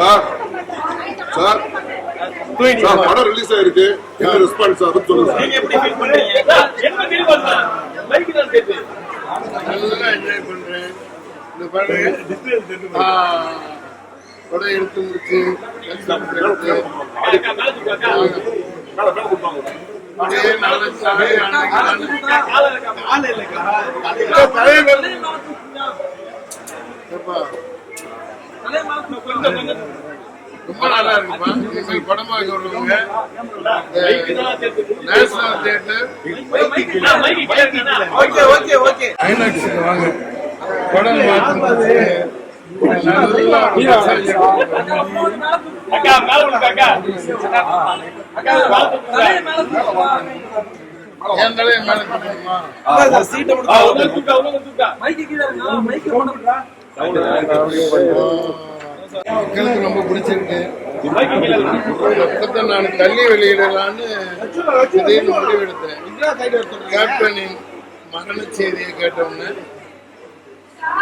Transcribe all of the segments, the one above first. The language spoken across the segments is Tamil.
சார் சார் சார் படம் ரிலீஸ் ஆயிருக்கு என்ன ரெஸ்பான்ஸ் அதை சொல்லுங்க சார் நீங்க எப்படி ஃபீல் பண்றீங்க என்ன ஃபீல் பண்ணா லைக் தான் கேட்டு நல்லா என்ஜாய் பண்றேன் இந்த படம் ஆ, படம் எடுத்து முடிச்சு எல்லாம் ரொம்ப நல்லா இருக்குப்பா. நீங்கள் படமாக வருவாங்க national theatre okay okay okay. ஐநாக்ஸுக்கு வாங்க. படம் பார்க்கும்போது நல்லா ஒரு message இருக்கும். அக்கா மேல விடுங்க அக்கா. அக்கா மேல விடுங்க என் தலையை மேல தூக்கணுமா? சீட்டை மக்களுக்கு ரொம்ப பிடிச்சிருக்கு. நான் தள்ளி வெளியிடலான்னு திடீர்னு முடிவெடுத்தேன். கேப்டனின் மரண செய்தியை கேட்டவுடனே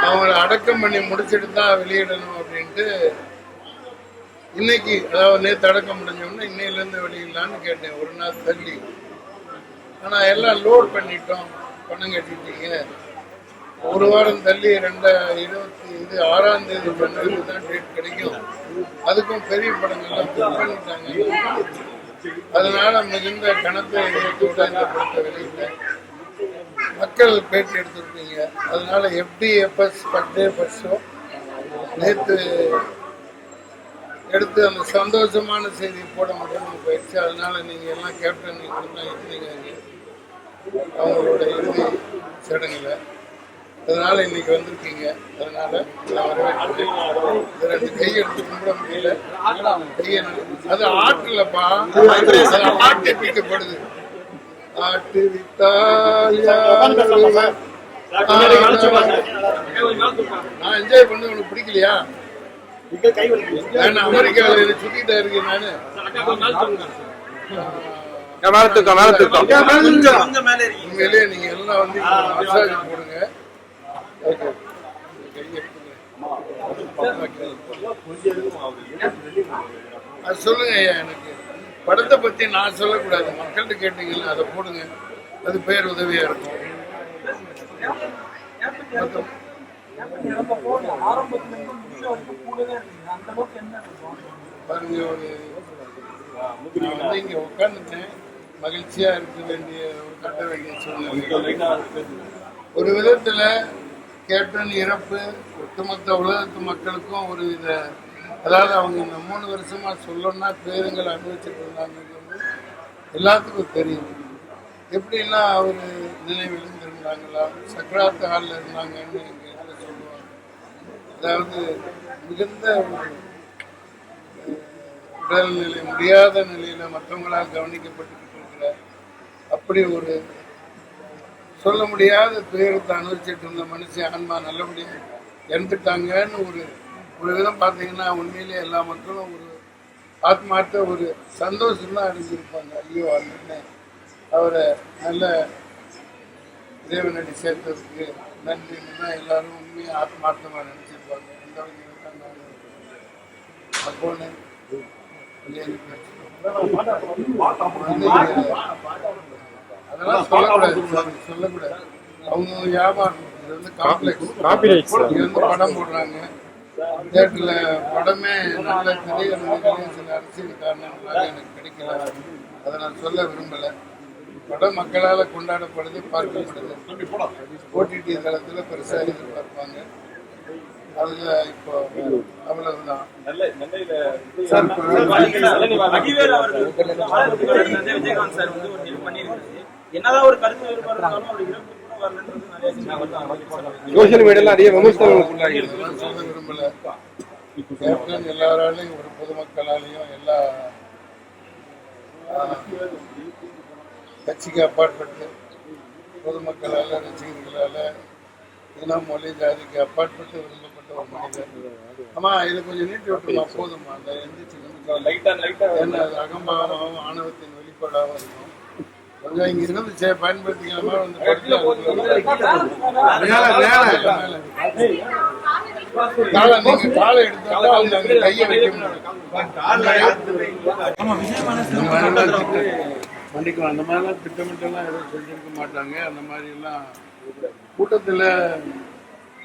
அவங்களை அடக்கம் பண்ணி முடிச்சிட்டு தான் வெளியிடணும் அப்படின்ட்டு இன்னைக்கு அதாவது நேற்று அடக்கம் முடிஞ்சோடனே இன்னையிலேருந்து வெளியிடலான்னு கேட்டேன். ஒரு நாள் தள்ளி. ஆனால் எல்லாம் லோட் பண்ணிட்டோம். பணம் கட்டிட்டீங்க. ஒரு வாரம் தள்ளி ரெண்டாயிரம் இருபத்தி இது ஆறாம் தேதி ஜனவரி தான் டேட் கிடைக்கும். அதுக்கும் பெரிய படங்கள்லாம் புக் பண்ணிட்டாங்க. அதனால மிகுந்த கணத்தை இதயத்தோட இந்த படத்தை வெளியிட்டேன் மக்கள் பேட்டி எடுத்திருப்பீங்க. அதனால எப்படி எப்பஸ் பர்த்டே பர்ஸோ நேற்று எடுத்து அந்த சந்தோஷமான செய்தி போட முடியாமல் போயிடுச்சு. அதனால நீங்கள் எல்லாம் கேப்டன் கொடுத்தா இருந்தீங்க. அவங்களோட இறுதி சடங்கில். அதனால இன்னைக்கு வந்திருக்கீங்க. அதனால நான் வரவேற்கிறேன். இது ரெண்டு கை எடுத்து கும்பிட முடியல. கையை அது ஆட்டுலப்பா அது ஆட்டு பிக்கப்படுது ஆட்டு வித்தால் யார் நான் என்ஜாய் பண்ணது உனக்கு பிடிக்கலையா? நான் அமெரிக்காவில் சுத்திட்டா இருக்கேன் நானு. மேல தூக்கம் மேல தூக்கம் கொஞ்சம் மேல இருக்கீங்க உண்மையிலேயே நீங்க எல்லாம் வந்து போடுங்க. கையை. அது சொல்லுங்க ஐயா எனக்கு படத்தை பத்தி நான் சொல்லக்கூடாது. மக்கள்கிட்ட கேட்டீங்கல்ல அதை போடுங்க. அது பேர் உதவியா இருக்கும். பாருங்க ஒரு வந்து மகிழ்ச்சியா இருக்க வேண்டிய ஒரு கட்ட வேண்டிய சூழ்நிலை ஒரு விதத்துல கேப்டன் இறப்பு ஒட்டுமொத்த உலகத்து மக்களுக்கும் ஒரு வித அதாவது அவங்க இந்த மூணு வருஷமா சொல்லணும்னா பேருங்கள் அனுபவிச்சுட்டு இருந்தாங்கிறது வந்து எல்லாத்துக்கும் தெரியும். எப்படிலாம் அவர் நினைவில் இருந்திருந்தாங்களா? சக்கராத்து ஹாலில் இருந்தாங்கன்னு எங்கள் இதில் சொல்லுவாங்க. அதாவது மிகுந்த உடல்நிலை முடியாத நிலையில் மற்றவங்களால் கவனிக்கப்பட்டுக்கிட்டு இருக்கிற அப்படி ஒரு சொல்ல முடியாத துயரத்தை அனுபவிச்சுட்டு இருந்த மனுஷன் ஆன்மா நல்லபடியாக இறந்துட்டாங்கன்னு ஒரு ஒரு விதம் பார்த்தீங்கன்னா உண்மையிலே எல்லா மக்களும் ஒரு ஆத்மார்த்த ஒரு சந்தோஷம் தான் அடைஞ்சிருப்பாங்க. ஐயோ அண்ணன் அவரை நல்ல இறைவனடி சேர்த்ததுக்கு நன்றின்னு தான் எல்லாரும் உண்மையாக ஆத்மார்த்தமாக நினச்சிருப்பாங்க. அந்த வகையில் தான் நான் அப்போன்னு வெளியேறி அதெல்லாம் சொல்லக்கூடாது. சொல்லக்கூடாது. அவங்க வியாபாரம் இது வந்து காம்ப்ளெக்ஸ். இங்க வந்து படம் போடுறாங்க. தேட்டர்ல படமே நல்ல திரையரங்குகளையும் சில அரசியல் எனக்கு கிடைக்கல. அதை நான் சொல்ல விரும்பல. படம் மக்களால கொண்டாடப்படுது பார்க்கப்படுது. ஓடிடி தளத்துல பெருசா எதிர்பார்ப்பாங்க. அதுல இப்போ அவ்வளவுதான். சார், விஜயகாந்த் சார் வந்து ஒரு ஹெல்ப் பண்ணியிருக்காரு. என்னதான் ஒரு கருத்து வேறுபாடு இருந்தாலும் அவர் இறப்பு சோசியல் மீடியால நிறைய விமர்சனங்களுக்கு விரும்பல. எல்லாராலையும் ஒரு பொதுமக்களாலையும் எல்லா கட்சிக்கு அப்பாற்பட்டு பொதுமக்களால ரசிகர்களால இனம் மொழி ஜாதிக்கு அப்பாற்பட்டு விரும்பப்பட்ட ஒரு மனிதர். ஆமா இது கொஞ்சம் நீட்டி விட்டுமா போதுமா? அந்த எந்திரிச்சு நிமிஷம் லைட்டா லைட்டா. என்ன அகம்பாவமாகவும் ஆணவத்தின் வெளிப்பாடாகவும் இருக்கும். கொஞ்சம் இங்க இருந்து சே பயன்படுத்திக்காம வந்து படுத்து மேல மேல. மேல காலை நீங்க காலை எடுத்தா அவங்க கையை வைக்க முடியும் அந்த மாதிரிலாம் அந்த திட்டமிட்டெல்லாம் எதுவும் செஞ்சிருக்க மாட்டாங்க. அந்த மாதிரி எல்லாம் கூட்டத்தில்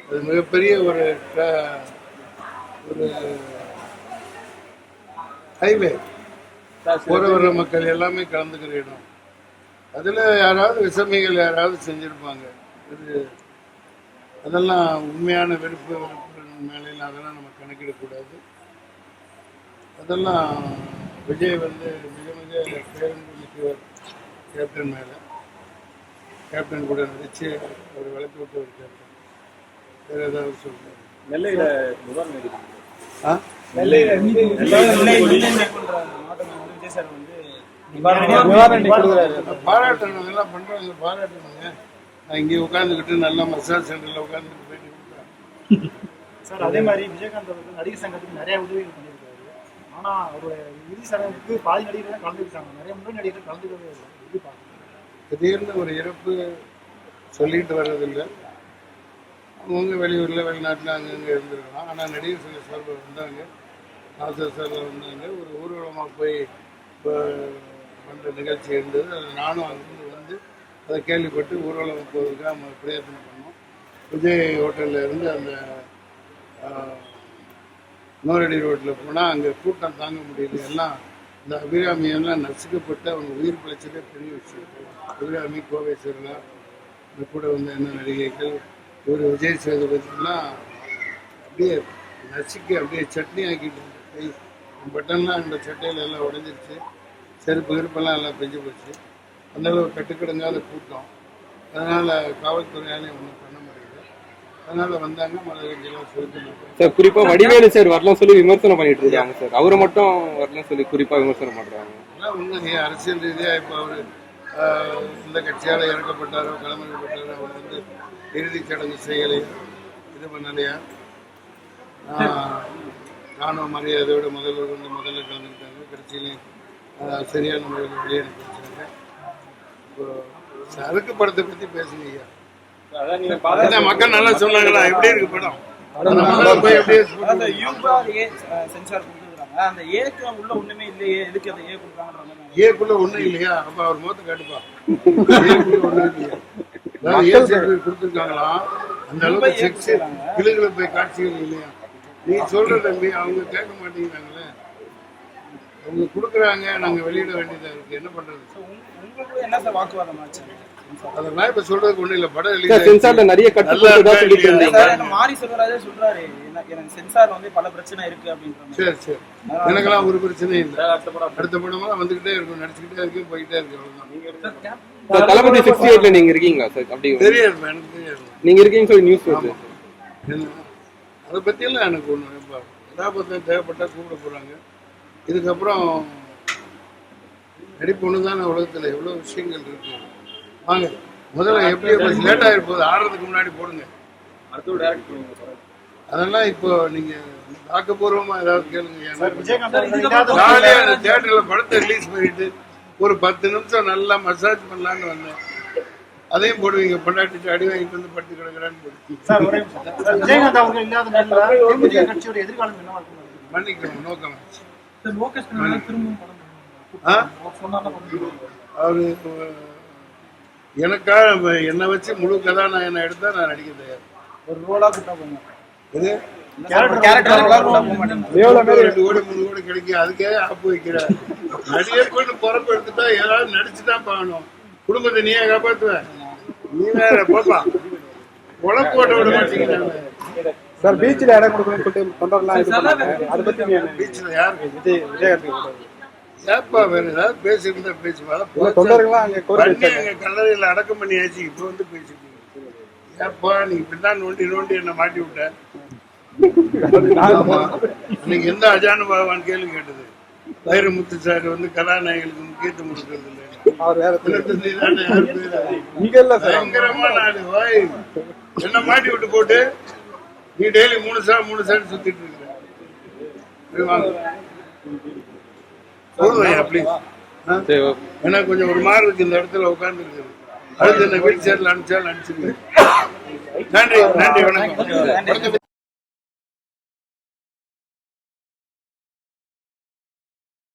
அது மிகப்பெரிய ஒரு ஹைவே போற வர மக்கள் எல்லாமே கலந்துக்கிற இடம். அதில் யாராவது விசமிகள் யாராவது செஞ்சுருப்பாங்க. இது அதெல்லாம் உண்மையான வெறுப்பு வெறுப்பு மேலையில் அதெல்லாம் நம்ம கணக்கிடக்கூடாது அதெல்லாம் விஜய் வந்து மிக மிக பேருந்து மிக்கவர் கேப்டன் மேலே. கேப்டன் கூட நடிச்சு ஒரு விளக்கு விட்டு ஒரு கேப்டன் வேற ஏதாவது சொல்றாரு நெல்லையில நிவாரணம் நிதி ஆ? நெல்லை நெல்லை மேற்கொண்ட மாவட்டம் வந்து விஜய் சார் வந்து பாராட்டணும் இதெல்லாம் பண்றாங்க பாராட்டணுங்க நான் இங்கே உட்காந்துக்கிட்டு நல்லா மசாஜ் சென்டரில் உட்காந்துக்கிட்டு பேட்டி சார் அதே மாதிரி விஜயகாந்த் அவர்கள் நடிகர் சங்கத்துக்கு நிறைய உதவிகள் பண்ணியிருக்காரு. ஆனா அவருடைய இறுதி சடங்குக்கு பாதி நடிகர்கள் தான் கலந்துக்கிட்டாங்க. நிறைய முன்னணி நடிகர்கள் கலந்துக்கவே இல்லை. திடீர்னு ஒரு இறப்பு சொல்லிட்டு வர்றதில்லை. அவங்க வெளியூரில் வெளிநாட்டில் அங்கங்கே இருந்திருக்கலாம். ஆனால் நடிகர் சங்க சார்பில் வந்தாங்க. நாசர் சாரில் வந்தாங்க. ஒரு ஊர்வலமாக போய் பண்ணுற நிகழ்ச்சி இருந்தது. அதில் நானும் அங்கிருந்து வந்து அதை கேள்விப்பட்டு ஊர்வலம் போவதுக்காக நம்ம பிரயத்தனம் பண்ணோம். விஜய் ஹோட்டலில் இருந்து அந்த ஆஹ், நூறடி ரோட்டில் போனால் அங்கே கூட்டம் தாங்க முடியல. எல்லாம் இந்த அபிராமியெல்லாம் நசுக்கப்பட்டு அவங்க உயிர் பிழைச்சதே பெரிய விஷயம். அபிராமி கோவை இந்த கூட வந்த என்ன நடிகைகள் இவர் விஜய் சேதுபதிலாம் அப்படியே நசுக்கி அப்படியே சட்னி ஆக்கிட்டு பட்டன்லாம் அந்த சட்டையில எல்லாம் உடைஞ்சிருச்சு. செருப்பு கிருப்பெல்லாம் எல்லாம் பெஞ்சு போச்சு. அந்த அளவு கட்டுக்கிடங்காத கூட்டம். அதனால் காவல்துறையாலையும் ஒன்றும் பண்ண முடியல. அதனால் வந்தாங்க மழை கஞ்சிலாம் சொல்லிட்டு சார் குறிப்பா வடிவேலு சார் வரலாம் சொல்லி விமர்சனம் பண்ணிட்டு இருக்காங்க சார். அவரை மட்டும் வரலாம் சொல்லி குறிப்பா விமர்சனம் பண்றாங்க. அதெல்லாம் உண்மைங்க அரசியல் ரீதியாக இப்போ அவர் இந்த கட்சியால் இறக்கப்பட்டாரோ கிளம்பிக்கப்பட்டாரோ அவர் வந்து இறுதிச் சடங்கு செய்யலையா இது பண்ணலையா? ராணுவ மரியாதையோட முதல்வர் வந்து முதல்ல கலந்துக்கிட்டாங்க. கடைசியிலையும் சரியான முறையில் வெளியே அனுப்பி வச்சாங்க இப்போ சரக்கு படத்தை பற்றி என்ன மக்கள் நல்லா சொன்னாங்களா? எப்படி இருக்கு படம்? ஏக்குள்ள ஒண்ணும் இல்லையா. அப்ப அவர் முகத்தை காட்டுப்பா. கொடுத்துருக்காங்களாம் அந்த அளவுக்கு கிளுகளை போய் காட்சிகள் இல்லையா? நீ சொல்ற தம்பி அவங்க கேட்க மாட்டேங்கிறாங்களே. அவங்க கொடுக்குறாங்க நாங்க வெளியிட வேண்டியதா இருக்கு. என்ன பண்றது? உங்களுக்கு என்ன சார் வாக்குவாதம் ஆச்சு? அதெல்லாம் இப்ப சொல்றதுக்கு ஒண்ணும் இல்ல. படம் release சென்சார்ல. நிறைய நல்லா கட்டுப்பாடு இருக்கா சொல்லிட்டு? இருந்தீங்க. மாரி செல்வராஜே சொல்றாரு. என்ன- எனக்கு சென்சார் வந்து பல பிரச்சனை இருக்கு அப்படின்ற மாதிரி. சரி சரி. எனக்கெல்லாம் ஒரு பிரச்சனையும் இல்லை. அடுத்த படமெல்லாம் வந்துகிட்டே இருக்கும். நடிச்சுக்கிட்டே இருக்கு போயிட்டே இருக்கு அவ்வளவுதான். தளபதி சிக்ஸ்டி எயிட்ல நீங்க இருக்கீங்களா சார்? அப்படி தெரியாது எனக்கு தெரியாது. நீங்க இருக்கீங்கன்னு சொல்லி நியூஸ் வருது. அதை பற்றியெல்லாம் எனக்கு ஒன்று இப்போ கதாபாத்திரம் தேவைப்பட்டா கூப்பிட போகிறாங்க இதுக்கப்புறம் நடிப்பு ஒன்று தானே உலகத்தில்? எவ்வளோ விஷயங்கள் இருக்கு. வாங்க முதல்ல எப்படி கொஞ்சம் லேட் ஆகிட்டு போகுது ஆடுறதுக்கு முன்னாடி போடுங்க. அடுத்த டேரக்ட் பண்ணுங்க படம். அதெல்லாம் இப்போ நீங்கள் ஆக்கப்பூர்வமாக ஏதாவது கேளுங்க. ஜாலியாக அந்த தேட்டரில் படத்தை ரிலீஸ் பண்ணிட்டு ஒரு பத்து நிமிஷம் நல்லா மசாஜ் பண்ணலான்னு வந்தேன். அதையும் போடுவீங்க. பொண்டாட்டிட்டு அடி வாங்கிட்டு வந்து படுத்து கிடக்குறான்னு மன்னிக்கணும் நோக்கம். லோகேஷ் திரும்பவும் படம் ஆ? சொன்னாலும் அவரு எனக்காக என்னை வச்சு முழு கதாநாயகனை எடுத்தா நான் நடிக்க தயார். ஒரு ரோலா கூட்டா போங்க இது ரெண்டு கோடி மூணு கோடி கிடைக்கும் அதுக்கே ஆப்பு வைக்கிற நடிகர் கொண்டு பொறப்பு எடுத்துட்டா ஏதாவது நடிச்சுதான் பார்க்கணும். குடும்பத்தை நீயே காப்பாத்துவ. நீ வேற போப்பா. உழப்பு ஓட்ட விட மாட்டேங்கிறாங்க. சார் பீச்சில் இடம் கொடுக்கணும்னு சொல்லிட்டு தொண்டர்லாம் இது பண்ணாங்க. அதை என்ன பீச்சில் யார் விஜய் விஜயகாந்த் ஏப்பா வேற ஏதாவது பேசியிருந்தா பேசுவா? தொண்டர்கள்லாம் அங்க கோரிக்கை பண்ணி அங்க கல்லறையில் அடக்கம் பண்ணியாச்சு இப்போ வந்து பேசிட்டு ஏப்பா நீ இப்படிதான் நோண்டி நோண்டி என்ன மாட்டி விட்ட. ஆமா. அன்னைக்கு எந்த அஜானு பகவான் கேள்வி கேட்டது? வைரமுத்து சார் வந்து கதாநாயகர்களுக்கு முக்கியத்துவம் கொடுக்கறது இல்லை ஆளு வாய் என்ன மாட்டி விட்டு போட்டு. நீ டெய்லி மூணு சார் மூணு சார் சுத்திட்டு இருக்கிற ஏன்னா கொஞ்சம் ஒரு மாதிரி இருக்கு இந்த இடத்துல உட்கார்ந்து இருக்குது அடுத்து என்ன வீல் சேர்ல அனுப்பிச்சாலும் அனுப்பிச்சிருக்கேன் நன்றி நன்றி வணக்கம்.